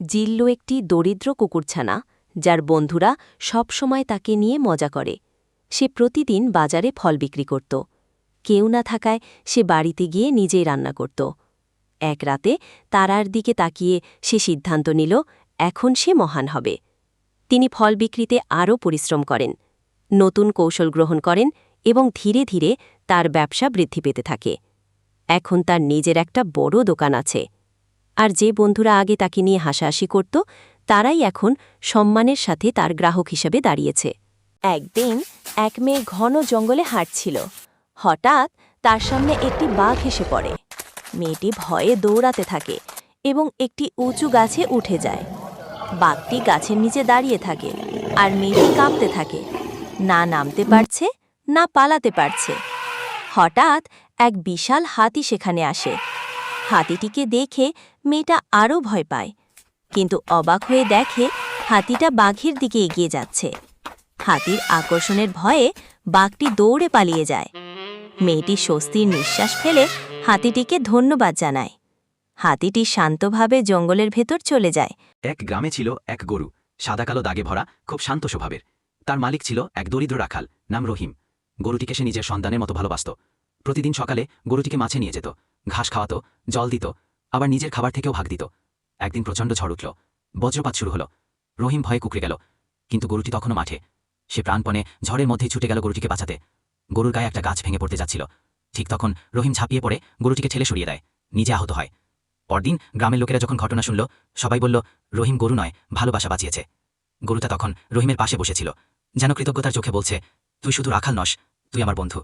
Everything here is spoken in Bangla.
জিল্লু একটি দরিদ্র কুকুরছানা, যার বন্ধুরা সবসময় তাকে নিয়ে মজা করে। সে প্রতিদিন বাজারে ফল বিক্রি করত। কেউ না থাকায় সে বাড়িতে গিয়ে নিজেই রান্না করত। এক রাতে তারার দিকে তাকিয়ে সে সিদ্ধান্ত নিল, এখন সে মহান হবে। তিনি ফল বিক্রিতে আরও পরিশ্রম করেন, নতুন কৌশল গ্রহণ করেন এবং ধীরে ধীরে তার ব্যবসা বৃদ্ধি পেতে থাকে। এখন তার নিজের একটা বড় দোকান আছে। আর যে বন্ধুরা আগে তাকে নিয়ে হাসাহাসি করত, তারাই এখন সম্মানের সাথে তার গ্রাহক হিসেবে দাঁড়িয়েছে। একদিন এক মেয়ে ঘন জঙ্গলে হাঁটছিল। হঠাৎ তার সামনে একটি বাঘ এসে পড়ে। মেয়েটি ভয়ে দৌড়াতে থাকে এবং একটি উঁচু গাছে উঠে যায়। বাঘটি গাছের নিচে দাঁড়িয়ে থাকে আর মেয়েটি কাঁপতে থাকে। না নামতে পারছে, না পালাতে পারছে। হঠাৎ এক বিশাল হাতি সেখানে আসে। হাতিটিকে দেখে মেয়েটা আরও ভয় পায়, কিন্তু অবাক হয়ে দেখে হাতিটা বাঘের দিকে এগিয়ে যাচ্ছে। হাতির আকর্ষণের ভয়ে বাঘটি দৌড়ে পালিয়ে যায়। মেয়েটি স্বস্তির নিঃশ্বাস ফেলে হাতিটিকে ধন্যবাদ জানায়। হাতিটি শান্তভাবে জঙ্গলের ভেতর চলে যায়। এক গ্রামে ছিল এক গরু, সাদা কালো দাগে ভরা, খুব শান্ত স্বভাবের। তার মালিক ছিল এক দরিদ্র রাখাল, নাম রহিম। গরুটিকে সে নিজের সন্তানের মতো ভালোবাসত। প্রতিদিন সকালে গরুটিকে মাছে নিয়ে যেত। ঘাস খাওয়াতো, জল দিত, আবার নিজের খাবার থেকেও ভাগ দিত। একদিন প্রচণ্ড ঝড় উঠল। বজ্রপাত শুরু হলো। রহিম ভয়ে কুকড়ে গেল। কিন্তু গরুটি তখনও মাঠে। সে প্রাণপণে ঝড়ের মধ্যেই ছুটে গেল গরুটিকে বাঁচাতে। গরুর গায়ে একটা গাছ ভেঙে পড়তে যাচ্ছিল। ঠিক তখন রহিম ঝাঁপিয়ে পড়ে গরুটিকে ঠেলে সরিয়ে দেয়। নিজে আহত হয়। পরদিন গ্রামের লোকেরা যখন ঘটনা শুনল, সবাই বলল, রহিম গরু নয়, ভালোবাসা বাঁচিয়েছে। গরুটা তখন রহিমের পাশে বসেছিল। যেন কৃতজ্ঞতার চোখে বলছে, তুই শুধু রাখাল নস, তুই আমার বন্ধু।